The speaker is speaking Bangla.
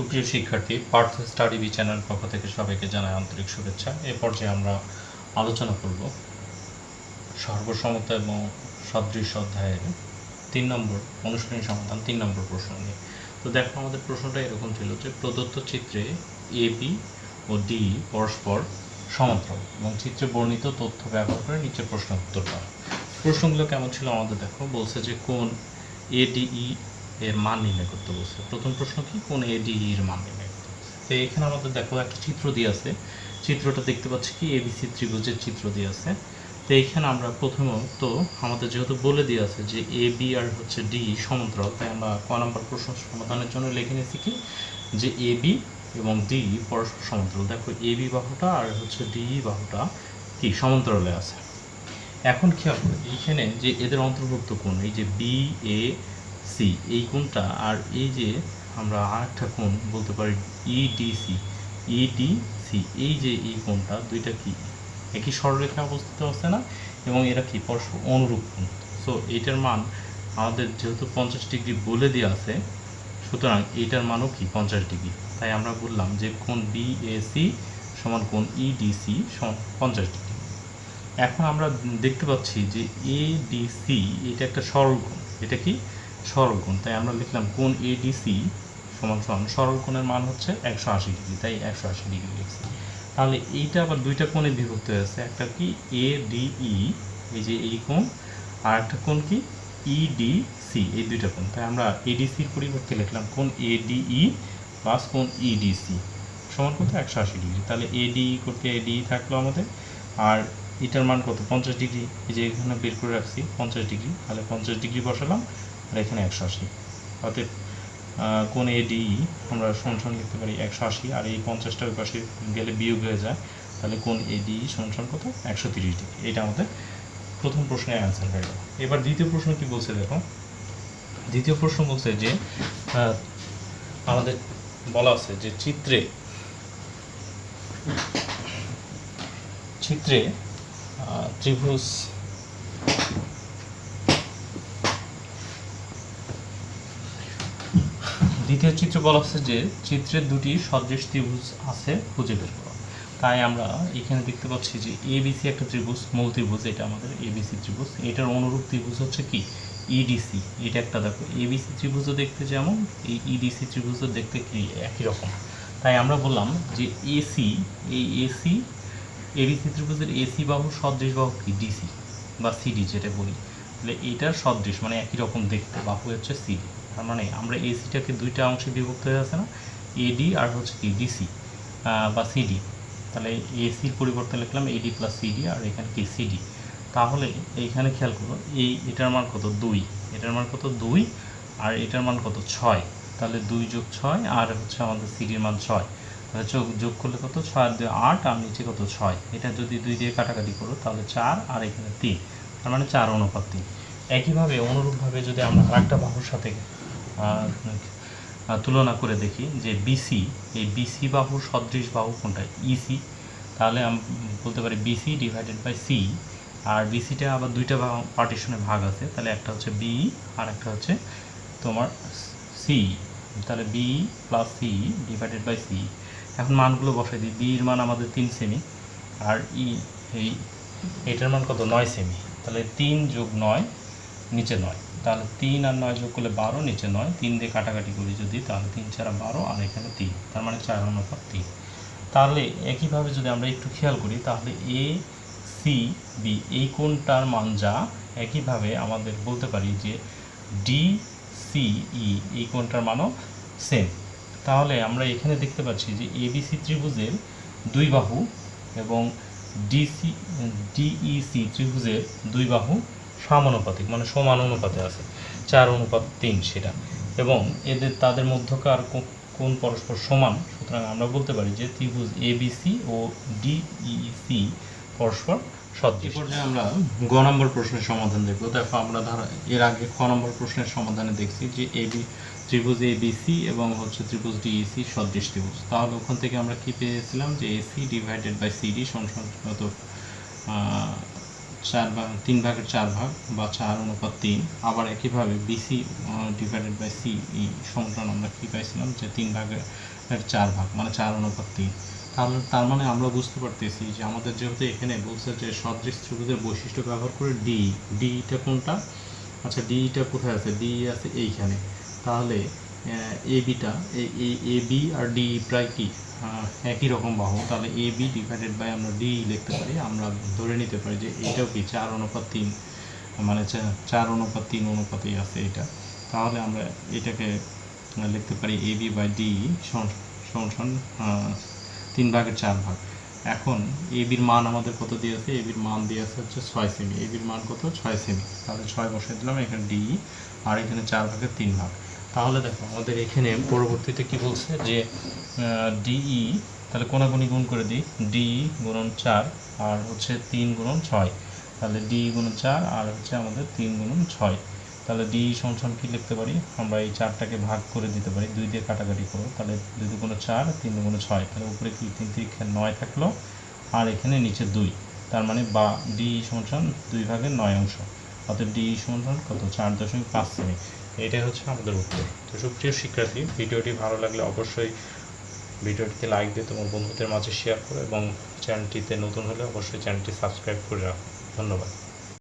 সুপ্রিয় শিক্ষার্থী, পার্থ স্টাডি বি চ্যানেল পক্ষ থেকে সবাইকে জানাই আন্তরিক শুভেচ্ছা। এ পর্যায়ে আমরা আলোচনা করব সর্বসমতা এবং সদৃশ অধ্যায়ের তিন নম্বর, অনুশীলনী সমাধান তিন নম্বর প্রশ্ন নিয়ে। তো দেখো, আমাদের প্রশ্নটা এরকম ছিল যে প্রদত্ত চিত্রে এ বি ও ডি পরস্পর সমান্তরাল এবং চিত্রে বর্ণিত তথ্য ব্যবহার করে নিচের প্রশ্ন উত্তর দাও। প্রশ্নগুলো কেমন ছিল আমাদের দেখো, বলছে যে কোন এডিই এর মান নির্ণয় করতে বলছে। প্রথম প্রশ্ন কি? কোন এডিই এর মান নির্ণয় করতে বলছে। তো এখানে আমাদের দেখো একটা চিত্র দিয়ে আছে। চিত্রটা দেখতে পাচ্ছি কি? এবিসি ত্রিভুজের চিত্র দিয়ে আছে। তো এইখানে আমরা প্রথমত আমাদের যেহেতু বলে দিয়ে আছে যে এ বি আর হচ্ছে ডি সমান্তরাল, তাই আমরা ক নম্বর প্রশ্ন সমাধানের জন্য লিখে নিয়েছি কি? যে এ বি এবং ডি পরস্পর সমান্তরাল। দেখো এ বি বাহুটা আর হচ্ছে ডি বাহুটা কি? সমান্তরালে আছে। এখন খেয়াল করো, এইখানে যে এদের অন্তর্ভুক্ত কোন এই যে বি এ সি, এই কোণটা আর এই যে আমরা আরেকটা কোণ বলতে পারি E ইডিসি ইডিসি এই যে এই কোণটা দুইটা কি? একই সরলরেখা অবস্থিত আছে না? এবং এরা কি? পরস্পর অনুরূপ কোণ। সো এইটার মান আমাদের যেহেতু পঞ্চাশ ডিগ্রি বলে দেওয়া আছে, সুতরাং এইটার মানও কি? পঞ্চাশ ডিগ্রি। তাই আমরা বললাম যে কোণ বিএসি সমান E ইডিসি সমান পঞ্চাশ ডিগ্রি। এখন আমরা দেখতে পাচ্ছি যে এ ডিসি এটা একটা সরল কোণ। এটা কি? সরল কোণ তাই আমরা লিখলাম কোণ এডিসি সমান সমান সরল কোণের মান হচ্ছে একশো আশি ডিগ্রি, তাই একশো আশি ডিগ্রি লিখছি। তাহলে এইটা আবার দুইটা কোণে বিভক্ত হয়েছে একটা কি এ ডিই এই যে এই কোণ, আর একটা কোণ কি ইডিসি এই দুইটা কোণ। তাই আমরা এডিসির পরিবর্তে লিখলাম কোণ এডিই প্লাস কোণ ইডিসি সমান কত? একশো আশি ডিগ্রি। তাহলে এডিই করতে এডিই থাকল আমাদের, আর এটার মান কত? পঞ্চাশ ডিগ্রি। এই যে এখানে বের করে রাখছি, পঞ্চাশ ডিগ্রি। তাহলে পঞ্চাশ ডিগ্রি বসালাম আর এখানে একশো আশি। অতএব কোন এডি আমরা সমান লিখতে পারি একশো আশি, আর এই পঞ্চাশটা ওই পাশে গেলে বিয়োগ হয়ে যায়, তাহলে কোন এডি সমান সমান কত? একশো তিরিশ ডিগ্রি। এটা আমাদের প্রথম প্রশ্নের অ্যান্সার হয়ে গেল। এবার দ্বিতীয় প্রশ্ন কি বলছে দেখো? দ্বিতীয় প্রশ্ন বলছে যে আমাদের বলা আছে যে চিত্রে চিত্রে ত্রিভুজ দ্বিতীয় চিত্র বলা হচ্ছে যে চিত্রের দুটি সদৃশ ত্রিভুজ আছে খুঁজে বের করো। তাই আমরা এখানে দেখতে পাচ্ছি যে এবিসি একটা ত্রিভুজ, মূল ত্রিভুজ, এটা আমাদের এবিসি ত্রিভুজ। এটার অনুরূপ ত্রিভুজ হচ্ছে কি? ইডিসি এটা একটা দেখো এবিসি ত্রিভুজও দেখতে যেমন, এই ইডিসি ত্রিভুজও দেখতে কি? একই রকম। তাই আমরা বললাম যে এসি এই এসি এবিসি ত্রিভুজের এসি বাহু সদৃশ বাহু কি? ডিসি বা সিডি যেটা বলি। তাহলে এটার সদৃশ মানে একই রকম দেখতে, বাহু হচ্ছে সিডি তার মানে আমরা এসিটাকে দুইটা অংশে বিভক্ত হয়ে আছে না? এডি আর হচ্ছে কি ডিসি বা সিডি তাহলে এসির পরিবর্তে লিখলাম এডি প্লাস সিডি আর এখানে কি সিডি তাহলে এইখানে খেয়াল করো, এই এটার মান কত? দুই। এটার মান কত? দুই। আর এটার মান কত? ছয়। তাহলে দুই যোগ ছয় আর হচ্ছে আমাদের সিডির মান ছয়। তাহলে যোগ যোগ করলে কত? ছয় দুই আট আর নিচে কত? ছয়। এটা যদি দুই দিয়ে কাটাকাটি করো, তাহলে চার আর এখানে তিন। তার মানে চার অনুপাত তিন। একইভাবে, অনুরূপভাবে যদি আমরা আরেকটা বাহুর সাথে তুলনা করে দেখি যে বিসি এই বিসি বাহুর সদৃশ বাহু কোনটা? ইসি তাহলে আমি বলতে পারি বিসি ডিভাইডেড বাই সি আর বিসিটা আবার দুইটা পার্টিশনে ভাগ আছে। তাহলে একটা হচ্ছে বি আর একটা হচ্ছে তোমার সি তাহলে B plus C divided by C এখন মানগুলো বসাই দিই। বির মান আমাদের তিন সেমি আর ই এই এটার মান কত? নয় সেমি তাহলে তিন যোগ নয়, নিচে নয়। তাহলে তিন আর নয় যোগ করলে বারো, নিচে নয়। তিন দিয়ে কাটাকাটি করি যদি, তাহলে তিন ছাড়া বারো, আর এখানে তিন। তার মানে চার অনুপাত তিন। তাহলে একইভাবে যদি আমরা একটু খেয়াল করি, তাহলে এ সি বি এই কোনটার মান যা, একইভাবে আমাদের বলতে পারি যে ডি সি ই এই কোনটার মানও সেম তাহলে আমরা এখানে দেখতে পাচ্ছি যে এবিসি ত্রিভুজের দুই বাহু এবং ডিসি ডিইসি ত্রিভুজের দুই বাহু সমানুপাতিক মানে সমান অনুপাতে আছে। চার অনুপাত তিন সেটা। এবং এদের তাদের মধ্যকার কোন পরস্পর সমান সুতরাং আমরা বলতে পারি যে ত্রিভুজ এবিসি ও ডিইসি পরস্পর সদৃশ। পর্যায়ে আমরা গ নম্বর প্রশ্নের সমাধান দেখব। দেখো আমরা ধরো এর আগে খ নম্বর প্রশ্নের সমাধানে দেখছি যে এবি ত্রিভুজ এবিসি এবং হচ্ছে ত্রিভুজ ডিইসি সদৃশ ত্রিভুজ। তাহলে ওখান থেকে আমরা কি পেয়েছিলাম যে AC divided by CD ah, চার ভাগ, তিন ভাগের চার ভাগ বা চার অনুপাত তিন। আবার একইভাবে বিসি ডিভাইডেড বাই সি এই সমীকরণ আমরা কী পাইছিলাম? যে তিন ভাগের চার ভাগ মানে চার অনুপাত তিন। তাহলে তার মানে আমরা বুঝতে পারতেছি যে আমাদের যেহেতু এখানে বলছে যে সদৃশ ত্রিভুজের বৈশিষ্ট্য ব্যবহার করে ডি ডিটা কোনটা? আচ্ছা ডিটা কোথায় আছে? ডি আছে এইখানে। তাহলে এ বিটা এ বি আর ডি প্রায় কি? একই রকম বাহু। তাহলে এ বি ডিভাইডেড বাই আমরা ডি লিখতে পারি। আমরা ধরে নিতে পারি যে এটাও কি চার অনুপাত তিন? মানে চার অনুপাত তিন অনুপাতেই আছে এটা। তাহলে আমরা এটাকে লিখতে পারি এ বি বাই ডি সমান তিন ভাগের চার ভাগ। এখন এ বির মান আমাদের কত দিয়েছে এ বির মান দিয়েছে হচ্ছে ছয় সেমি। এ বির মান কত? ছয় সেমি। তাহলে ছয় বসে দিলাম, এখানে ডি আর এখানে চার ভাগের তিন ভাগ। তাহলে দেখো আমাদের এখানে পরবর্তীতে কি বলছে যে ডিই তাহলে কোনাগুনি গুণ করে দিই? ডি গুণন চার, আর হচ্ছে তিন গুণন ছয়। তাহলে ডি গুণন চার, আর হচ্ছে আমাদের তিন গুণন ছয়। তাহলে ডি সমান কি লিখতে পারি? আমরা এই চারটাকে ভাগ করে দিতে পারি। দুই দিয়ে কাটাকাটি করো। তাহলে দুই দুগুণে চার, তিন দুগুণে ছয়। তাহলে উপরে কি? তিন তিরিখে নয় থাকল। আর এখানে নিচে দুই। তার মানে বা ডি সমান দুই ভাগের নয় অংশ। অর্থাৎ ডি সমান কত? চার দশমিক পাঁচ সেমি। এটাই হচ্ছে আমাদের উত্তর। তো সুপ্রিয় শিক্ষার্থী, ভিডিওটি ভালো লাগলে অবশ্যই ভিডিওটিতে লাইক দিয়ে তোমার বন্ধুদের মাঝে শেয়ার করো এবং চ্যানেলটিতে নতুন হলে অবশ্যই চ্যানেলটি সাবস্ক্রাইব করে রাখো। ধন্যবাদ।